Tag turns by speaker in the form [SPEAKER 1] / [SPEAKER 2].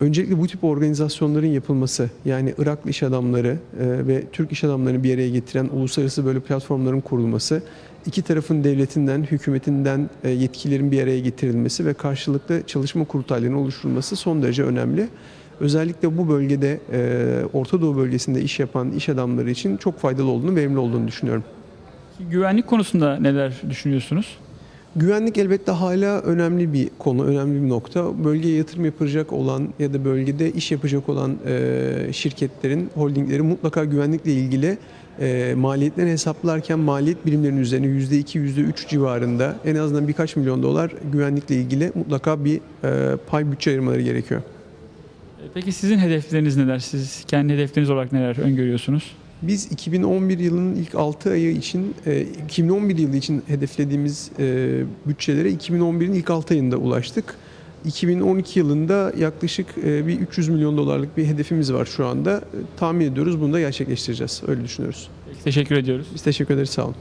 [SPEAKER 1] Öncelikle bu tip organizasyonların yapılması yani Iraklı iş adamları e, ve Türk iş adamlarını bir araya getiren uluslararası böyle platformların kurulması, iki tarafın devletinden, hükümetinden e, yetkilerin bir araya getirilmesi ve karşılıklı çalışma kurultaylarının oluşturulması son derece önemli. Özellikle bu bölgede e, Orta Doğu bölgesinde iş yapan iş adamları için çok faydalı olduğunu, verimli olduğunu düşünüyorum.
[SPEAKER 2] Güvenlik konusunda neler düşünüyorsunuz?
[SPEAKER 1] Güvenlik elbette hala önemli bir konu, önemli bir nokta. Bölgeye yatırım yapacak olan ya da bölgede iş yapacak olan e, şirketlerin, holdinglerin mutlaka güvenlikle ilgili e, maliyetlerini hesaplarken maliyet birimlerinin üzerine %2, %3 civarında en azından birkaç milyon dolar güvenlikle ilgili mutlaka bir e, pay bütçe ayırmaları gerekiyor.
[SPEAKER 2] Peki sizin hedefleriniz neler? Siz kendi hedefleriniz olarak neler öngörüyorsunuz?
[SPEAKER 1] Biz 2011 yılının ilk 6 ayı için, e, 2011 yılı için hedeflediğimiz e, bütçelere 2011'in ilk 6 ayında ulaştık. 2012 yılında yaklaşık e, bir 300 milyon dolarlık bir hedefimiz var şu anda. E, Tahmin ediyoruz bunu da gerçekleştireceğiz. Öyle düşünüyoruz.
[SPEAKER 2] Peki, teşekkür ediyoruz.
[SPEAKER 1] Biz teşekkür ederiz. Sağ olun.